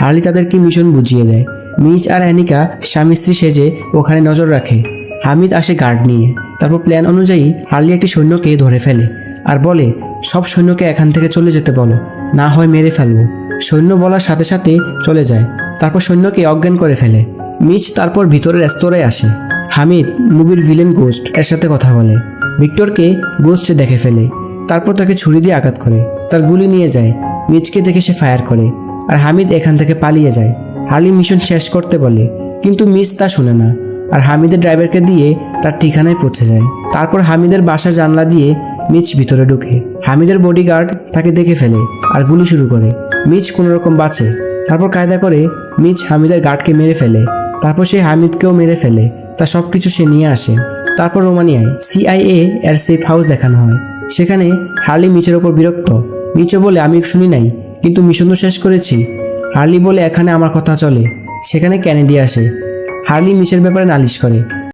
Harley তাদেরকে mission বুঝিয়ে দেয়। মিচ আর অ্যানিকা স্বামী স্ত্রী সেজে ওখানে নজর রাখে। হামিদ আসে গার্ড নিয়ে। তারপর প্ল্যান অনুযায়ী হার্লি একটি সৈন্যকে ধরে ফেলে আর বলে, সব সৈন্যকে এখান থেকে চলে যেতে বলো, না হয় মেরে ফেলব। সৈন্য বলার সাথে সাথে চলে যায়। তারপর সৈন্যকে অজ্ঞান করে ফেলে। মিচ তারপর ভিতরের রেস্তোরাঁয় আসে। হামিদ, মুভির ভিলেন গোস্ট, এর সাথে কথা বলে। ভিক্টরকে গোস্ট দেখে ফেলে। তারপর তাকে ছুরি দিয়ে আঘাত করে। তার গুলি নিয়ে যায়। মিচকে দেখে সে ফায়ার করে। আর হামিদ এখান থেকে পালিয়ে যায়। হার্লি মিশন শেষ করতে বলে, কিন্তু মিস তা শুনে না। আর হামিদের ড্রাইভারকে দিয়ে তার ঠিকানায় পৌঁছে যায়। তারপর হামিদের বাসার জানলা দিয়ে মিচ ভিতরে ঢুকে। হামিদের বডিগার্ড তাকে দেখে ফেলে আর গুলি শুরু করে। মিচ কোনো রকম বাঁচে। তারপর কায়দা করে মিচ হামিদের গার্ডকে মেরে ফেলে। তারপর সে হামিদকেও মেরে ফেলে। তা সব কিছু সে নিয়ে আসে। তারপর রোমানিয়ায় সিআইএ এর সেফ হাউস দেখানো হয়। সেখানে হার্লি মিচের ওপর বিরক্ত। মিচও বলে, আমি শুনি নাই। কিন্তু মিশন তো শেষ করেছি। হার্লি বলে এখানে আমার কথা চলে। সেখানে ক্যানেডি আসে। হার্লি মিশের ব্যাপারে নালিশ করে।